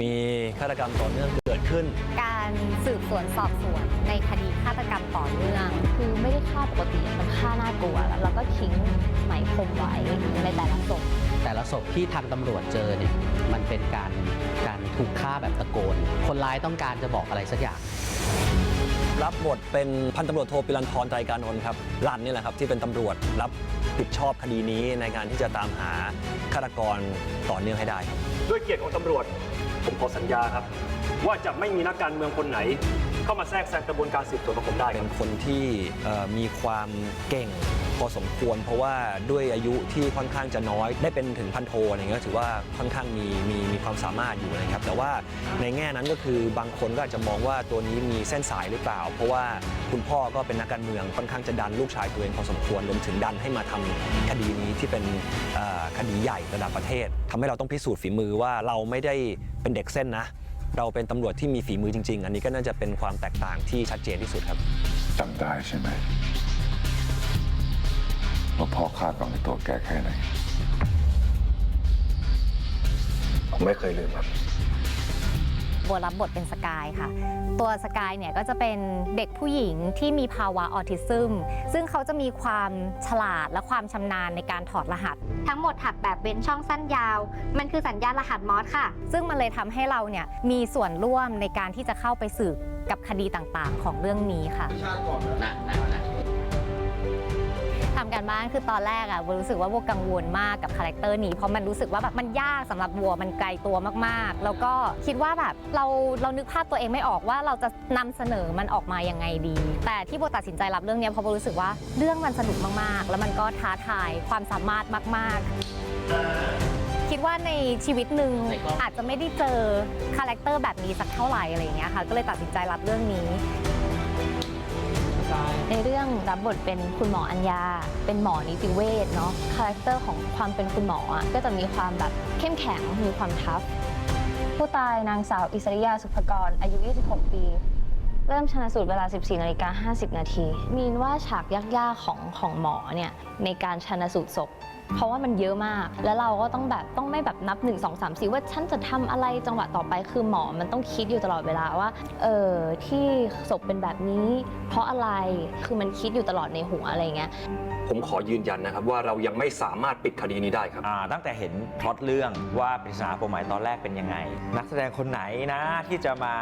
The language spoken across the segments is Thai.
มีฆาตกรรมต่อเนื่องเกิดขึ้น การสืบสวนสอบสวนในคดีฆาตกรรมต่อเนื่อง คือไม่ได้ฆ่าปกติมันฆ่าน่ากลัวแล้วเราก็ทิ้งไหมพรมไว้ในแต่ละศพแต่ละศพที่ทางตำรวจเจอเนี่ยมันเป็นการการถูกฆ่าแบบตะโกน คนร้ายต้องการจะบอกอะไรสักอย่าง รับบทเป็นพันตำรวจโทปิรันทรไตรการนนท์ครับรันนี่แหละครับที่เป็นตำรวจรับผิดชอบคดีนี้ในการที่จะตามหาฆาตกรต่อเนื่องให้ได้ครับ ด้วยเกียรติของตำรวจ ผมขอสัญญาครับว่าจะไม่มีนักการเมืองคนไหน เข้ามาแทรกแซงกระบวนการสืบสวนของผมได้คเป็รับ นคนที่เอ่อมีความเก่งพอสมควร เพราะว่าด้วยอายุที่ค่อนข้างจะน้อยได้เป็นถึงพันโทอะไรเงี้ยถือว่าค่อนข้างมีมีมีความสามารถอยู่นะครับแต่ว่าในแง่นั้นก็คือบางคนก็อาจจะมองว่าตัวนี้มีเส้นสายหรือเปล่า เพราะว่าคุณพ่อก็เป็นนักการเมืองค่อนข้างจะดันลูกชายตัวเองพอสมควรรวมถึงดันให้มาทำคดีนี้ที่เป็นเอ่อคดีใหญ่ระดับประเทศทำให้เราต้องพิสูจน์ฝีมือว่าเราไม่ได้เป็นเด็กเส้นนะ เราเป็นตำรวจที่มีฝีมือจริง ๆ อันนี้ก็น่าจะเป็นความแตกต่างที่ชัดเจนที่สุดครับจำได้ใช่ไหมว่าพ่อฆ่ากับในตัวแกแค่ไหนผมไม่เคยลืมครับ โบรับบทเป็นสกายค่ะ ตัวสกายเนี่ยก็จะเป็นเด็กผู้หญิงที่มีภาวะออทิซึม ซึ่งเขาจะมีความฉลาดและความชำนาญในการถอดรหัส ทั้งหมดถักแบบเว้นช่องสั้นยาว มันคือสัญญาณรหัสมอสค่ะ ซึ่งมันเลยทำให้เราเนี่ยมีส่วนร่วมในการที่จะเข้าไปสืบกับคดีต่างๆ ของเรื่องนี้ค่ะ ทำการบ้านคือตอนแรกอะโบรู้สึกว่าโบกังวลมากกับคาแรคเตอร์นี้เพราะมันรู้สึกว่าแบบมันยากสำหรับวัวมันไกลตัวมากๆ แล้วก็คิดว่าแบบเราเรานึกภาพตัวเองไม่ออกว่าเราจะนำเสนอมันออกมายังไงดี แต่ที่โบตัดสินใจรับเรื่องนี้เพราะโบรู้สึกว่าเรื่องมันสนุกมากๆ แล้วมันก็ท้าทายความสามารถมากๆคิดว่าในชีวิตหนึ่งอาจจะไม่ได้เจอคาแรคเตอร์แบบนี้สักเท่าไหร่อะไรอย่างเงี้ยค่ะ ก็เลยตัดสินใจรับเรื่องนี้ ในเรื่องรับบทเป็นคุณหมออัญญา เป็นหมอนิติเวชเนาะคาแรคเตอร์ของความเป็นคุณหมออะก็จะมีความแบบเข้มแข็งมีความทัฟผู้ตายนางสาวอิสริยาสุภกรอายุ 26 ปี เริ่มชนะสูตรเวลา 14นาฬิกา50 นาที มีนว่าฉากยากๆของของหมอเนี่ยในการชนะสูตรศพ เพราะว่ามันเยอะมาก แล้วเราก็ต้องแบบต้องไม่แบบนับ 1 2 3 4 ว่าฉันจะทำอะไรจังหวะต่อไปคือหมอมันต้องคิดอยู่ตลอดเวลาว่าเออที่ศพเป็นแบบนี้ เพราะอะไรคือมันคิดอยู่ตลอดในหัวอะไรเงี้ย ผมขอยืนยันนะครับว่าเรายังไม่สามารถปิดคดีนี้ได้ครับ อ่าตั้งแต่เห็นพล็อตเรื่องว่าปริศนาปมหมายตอนแรกเป็นยังไง นักแสดงคนไหนนะที่จะมา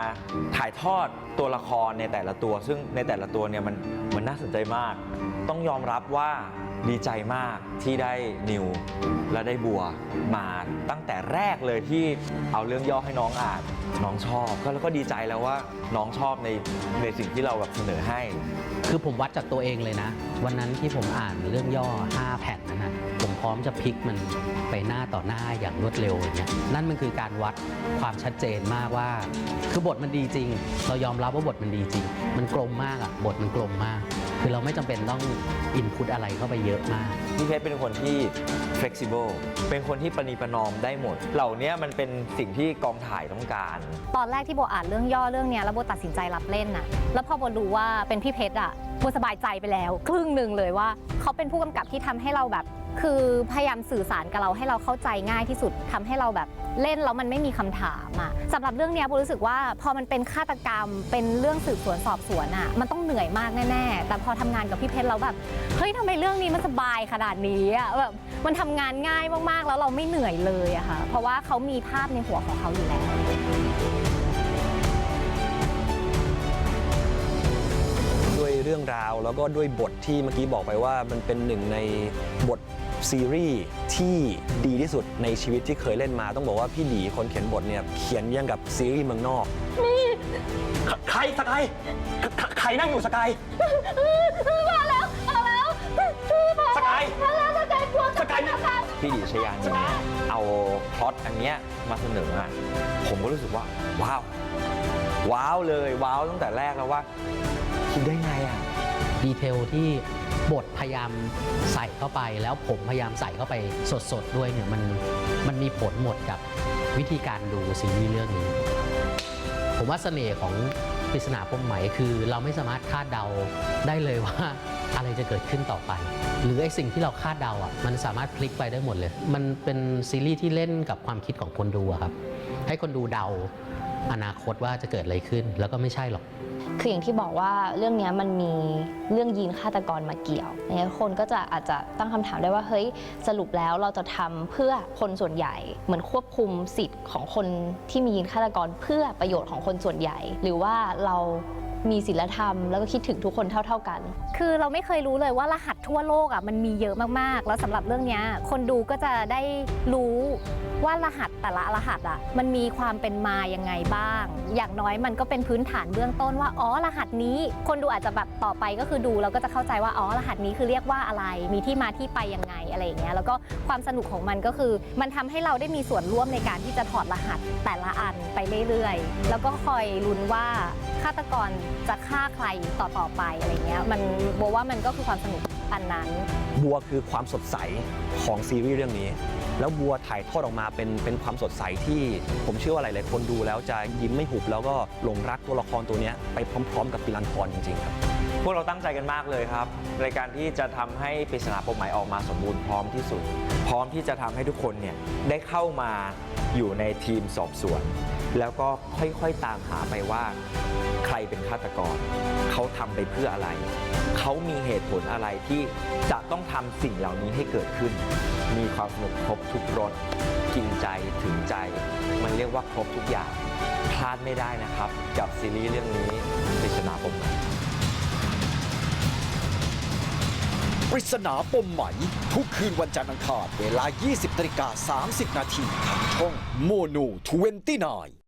ถ่ายทอดตัวละครในแต่ละตัว ซึ่งในแต่ละตัวเนี่ยมันมันน่าสนใจมาก ต้องยอมรับว่าดีใจมากที่ได้นิวและได้บัวมาตั้งแต่แรกเลยที่เอาเรื่องย่อให้น้องอ่านน้องชอบก็แล้วก็ดีใจแล้วว่าน้องชอบในในสิ่งที่เราแบบเสนอให้ คือผมวัดจากตัวเองเลยนะ วันนั้นที่ผมอ่านเรื่องย่อ 5 แผ่นนั้นนะผมพร้อมจะพลิกมันไปหน้าต่อหน้าอย่างรวดเร็วอย่างเงี้ยนั่นมันคือการวัดความชัดเจนมากว่า คือบทมันดีจริง เรายอมรับว่าบทมันดีจริง มันกลมมากอะบทมันกลมมาก คือเราไม่จำเป็นต้องอินพุตอะไรเข้าไปเยอะมาก พี่เพชรเป็นคนที่ flexible เป็นคนที่ประนีประนอมได้หมด เหล่านี้มันเป็นสิ่งที่กองถ่ายต้องการ ตอนแรกที่โบอ่านเรื่องย่อเรื่องเนี้ยแล้วโบตัดสินใจรับเล่นน่ะ แล้วพอโบรู้ว่าเป็นพี่เพชรอะโบสบายใจไปแล้ว ครึ่งหนึ่งเลยว่า เขาเป็นผู้กำกับที่ทำให้เราแบบ คือพยายามสื่อสารกับเราให้เราเข้าใจง่ายที่สุดทำให้เราแบบเล่นแล้วมันไม่มีคำถามอะสำหรับเรื่องนี้ยโบรู้สึกว่าพอมันเป็นฆาตกรรม เป็นเรื่องสืบสวนสอบสวนอะมันต้องเหนื่อยมากแน่ๆแต่พอทำงานกับพี่เพชรเราแบบเฮ้ยทำไมเรื่องนี้มันสบายขนาดนี้อะแบบมันทำงานง่ายมากๆแล้วเราไม่เหนื่อยเลยอะค่ะเพราะว่าเขามีภาพในหัวของเขาอยู่แล้วด้วยเรื่องราวแล้วก็ด้วยบทที่เมื่อกี้บอกไปว่ามันเป็นหนึ่งในบท ซีรีส์ที่ดีที่สุดในชีวิตที่เคยเล่นมา ต้องบอกว่าพี่ดีคนเขียนบทเนี่ยเขียนยังกับซีรีส์เมืองนอก ใครสกายใครนั่งอยู่สกายมาแล้วมาแล้วสกายสกายพี่ดิชยานีเนี่ยเอาพล็อตอันเนี้ยมาเสนออะผมก็รู้สึกว่าว้าว ว้าวเลยว้าวตั้งแต่แรกแล้วว่าคิดได้ไงอะ ดีเทลที่บทพยายามใส่เข้าไป แล้วผมพยายามใส่เข้าไปสดๆด้วยเนี่ยมันมันมีผลหมดกับวิธีการดูซีรีส์เรื่องนี้ ผมว่าเสน่ห์ของปริศนาปมไหมคือเราไม่สามารถคาดเดาได้เลยว่าอะไรจะเกิดขึ้นต่อไป หรือไอ้สิ่งที่เราคาดเดาอะมันสามารถพลิกไปได้หมดเลย มันเป็นซีรีส์ที่เล่นกับความคิดของคนดูครับ ให้คนดูเดา อนาคตว่าจะเกิดอะไรขึ้น แล้วก็ไม่ใช่หรอก คืออย่างที่บอกว่าเรื่องเนี้ยมันมีเรื่องยีนฆาตกรมาเกี่ยวเนี่ยคนก็จะอาจจะตั้งคำถามได้ว่าเฮ้ยสรุปแล้วเราจะทำเพื่อคนส่วนใหญ่ เหมือนควบคุมสิทธิ์ของคนที่มียีนฆาตกรเพื่อประโยชน์ของคนส่วนใหญ่ หรือว่าเรามีศีลธรรมแล้วก็คิดถึงทุกคนเท่า ๆกัน คือเราไม่เคยรู้เลยว่ารหัสทั่วโลกอะมันมีเยอะมากๆ แล้วสำหรับเรื่องนี้คนดูก็จะได้รู้ว่ารหัสแต่ละรหัสอะมันมีความเป็นมายังไงบ้าง อย่างน้อยมันก็เป็นพื้นฐานเบื้องต้นว่าอ๋อรหัสนี้ คนดูอาจจะแบบต่อไปก็คือดูแล้วก็จะเข้าใจว่าอ๋อรหัสนี้คือเรียกว่าอะไร มีที่มาที่ไปยังไงอะไรอย่างเงี้ยแล้วก็ความสนุกของมันก็คือ มันทำให้เราได้มีส่วนร่วมในการที่จะถอดรหัสแต่ละอันไปเรื่อยๆ แล้วก็คอยลุ้นว่าฆาตกรจะฆ่าใครต่อๆไปอะไรเงี้ยมันโบว่ามันก็คือความสนุก อันนั้น บัวคือความสดใสของซีรีส์เรื่องนี้ แล้วบัวถ่ายทอดออกมาเป็นเป็นความสดใสที่ผมเชื่อว่าหลายๆคนดูแล้วจะยิ้มไม่หุบแล้วก็หลงรักตัวละครตัวเนี้ยไปพร้อม ๆ กับปิรันทรจริงๆครับ พวกเราตั้งใจกันมากเลยครับ ในการที่จะทำให้ปริศนาปมหมายออกมาสมบูรณ์พร้อมที่สุด พร้อมที่จะทำให้ทุกคนเนี่ยได้เข้ามาอยู่ในทีมสอบสวน แล้วก็ค่อยๆตามหาไปว่า ใครเป็นฆาตกร เขาทำไปเพื่ออะไร เขามีเหตุผลอะไรที่จะต้องทำสิ่งเหล่านี้ให้เกิดขึ้น มีความสนุกครบทุกรสกินใจถึงใจ มันเรียกว่าครบทุกอย่าง พลาดไม่ได้นะครับ กับซีรีส์เรื่องนี้ปริศนาปมใหมายปริศนาปมไหม่ทุกคืนวันจันทร์อังคารเวลา 20นาฬิกา30 นาทีทางช่องโมโน29